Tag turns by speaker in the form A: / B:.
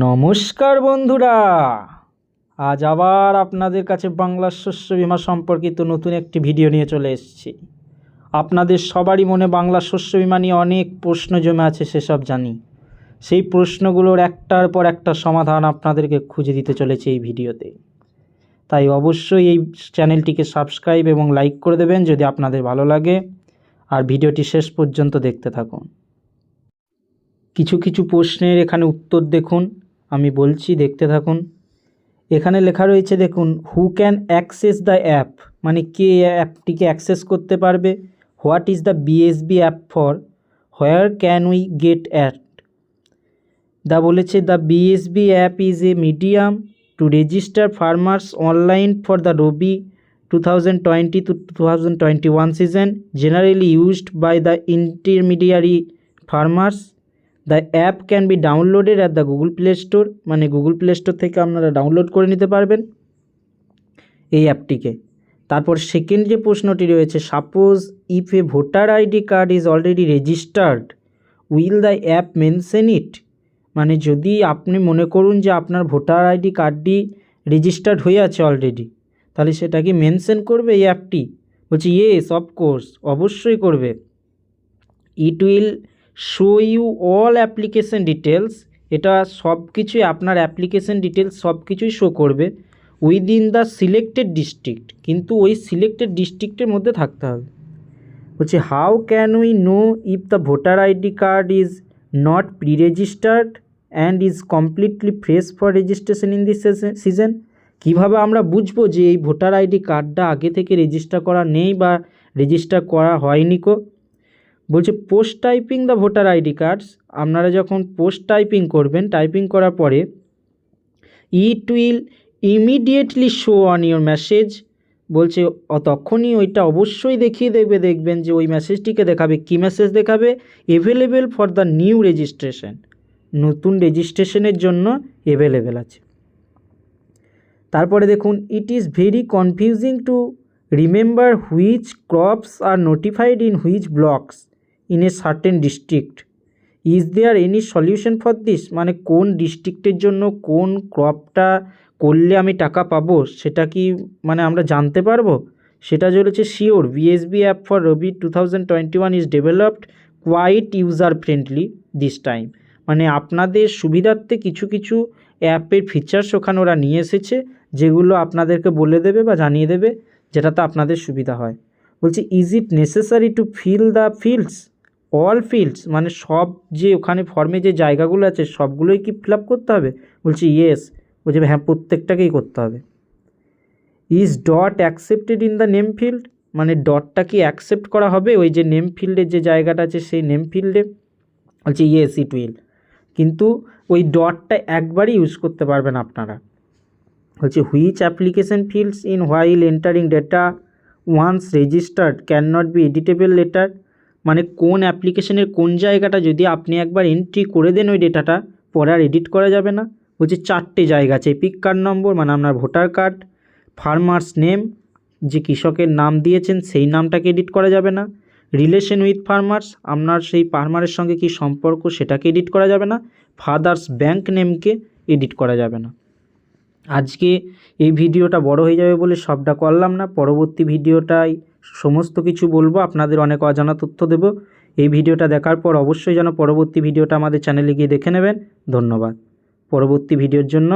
A: নমস্কার বন্ধুরা। আজ আবার আপনাদের কাছে বাংলার শস্য বিমা সম্পর্কিত নতুন একটি ভিডিও নিয়ে চলে এসেছি। আপনাদের সবারই মনে বাংলা শস্য বিমা নিয়ে অনেক প্রশ্ন জমে আছে, সেসব জানি। সেই প্রশ্নগুলোর একটার পর একটা সমাধান আপনাদেরকে খুঁজে দিতে চলেছে এই ভিডিওতে। তাই অবশ্যই এই চ্যানেলটিকে সাবস্ক্রাইব এবং লাইক করে দেবেন যদি আপনাদের ভালো লাগে। আর ভিডিওটি শেষ পর্যন্ত দেখতে থাকুন। কিছু কিছু প্রশ্নের এখানে উত্তর দেখুন। আমি বলছি, দেখতে থাকুন। এখানে লেখা রয়েছে, দেখুন who can access the app মানে কে অ্যাপটিকে অ্যাক্সেস করতে পারবে? What is the BSB app for where can we get at the বলেছে the BSB app is a medium to register farmers online for the rabi two thousand twenty to two thousand twenty one season generally used by the intermediary farmers the app can be downloaded at the Google Play Store মানে Google play store থেকে আপনারা download করে নিতে পারবেন এই অ্যাপটিকে। তারপর second যে প্রশ্নটি রয়েছে suppose if a voter ID card is already registered will the app mention it মানে যদি আপনি মনে করুন যে আপনার ভোটার আইডি কার্ডটি রেজিস্টার্ড হয়ে আছে অলরেডি তাহলে সেটা কি মেনশন করবে এই অ্যাপটি? বলছি ইয়েস অফকোর্স অবশ্যই করবে। It will show you all application details এটা সব কিছুই আপনার অ্যাপ্লিকেশন ডিটেলস সব কিছুই শো করবে উইদিন দ্য সিলেক্টেড ডিস্ট্রিক্ট কিন্তু ওই সিলেক্টেড ডিস্ট্রিক্টের মধ্যে থাকতে হবে। বলছে how can we know if the voter ID card is not pre registered and is completely fresh for registration in this season কীভাবে আমরা বুঝব যে এই ভোটার আইডি কার্ডটা আগে থেকে রেজিস্টার করা নেই বা রেজিস্টার করা হয়নি কো? বলছে post typing the voter ID cards আপনারা যখন পোস্ট টাইপিং করবেন টাইপিং করার পরে it will immediately show on your message বলছে তখনই ওইটা অবশ্যই দেখিয়ে দেবে, দেখবেন যে ওই মেসেজটিকে দেখাবে। কী মেসেজ দেখাবে? Available for the new registration নতুন রেজিস্ট্রেশনের জন্য এভেলেবেল আছে। তারপরে দেখুন it is very confusing to remember which crops are notified in which blocks in a certain district is there any solution for this মানে কোন ডিস্ট্রিক্টের জন্য কোন ক্রপটা করলে আমি টাকা পাবো? সেটা কি মানে আমরা জানতে পারব? সেটা চলেছে sure BSB app for Rabi two thousand twenty one is developed quite user friendly this time মানে আপনাদের সুবিধার্থে কিছু কিছু অ্যাপের ফিচার্স ওখানে ওরা নিয়ে এসেছে, যেগুলো আপনাদেরকে বলে দেবে বা জানিয়ে দেবে, যেটাতে আপনাদের সুবিধা হয়। বলছি is it necessary to fill the fields all fields মানে সব যে ওখানে ফর্মে যে জায়গাগুলো আছে, সবগুলোই কি ফিল করতে হবে? বলছি ইয়েস বলছে হ্যাঁ প্রত্যেকটাকেই করতে হবে। Is dot accepted in the name field মানে ডটটা কি অ্যাকসেপ্ট করা হবে? ওই যে নেম ফিল্ডের যে জায়গাটা আছে, সেই নেম ফিল্ডে বলছে ইয়েস ইট উইল কিন্তু ওই ডটটা একবারই ইউজ করতে পারবেন আপনারা। হচ্ছে which application fields in while entering data once registered can not be editable later মানে কোন অ্যাপ্লিকেশনের কোন জায়গাটা যদি আপনি একবার এন্ট্রি করে দেন ওই ডেটাটা পরে আর এডিট করা যাবে না। বলছে চারটে জায়গা আছে পিক কার্ড নম্বর মানে আপনার ভোটার কার্ড ফার্মার্স নেম যে কৃষকের নাম দিয়েছেন সেই নামটাকে এডিট করা যাবে না। রিলেশন উইথ ফার্মার্স আপনার সেই ফার্মারের সঙ্গে কি সম্পর্ক সেটাকে এডিট করা যাবে না। ফাদার্স ব্যাংক নেমকে এডিট করা যাবে না। আজকে এই ভিডিওটা বড় হয়ে যাবে বলে সবটা করলাম না। পরবর্তী ভিডিওটায় সমস্ত কিছু বলব, আপনাদের অনেক অজানা তথ্য দেব। এই ভিডিওটা দেখার পর অবশ্যই যেন পরবর্তী ভিডিওটা আমাদের চ্যানেলে গিয়ে দেখে নেবেন। ধন্যবাদ। পরবর্তী ভিডিওর জন্য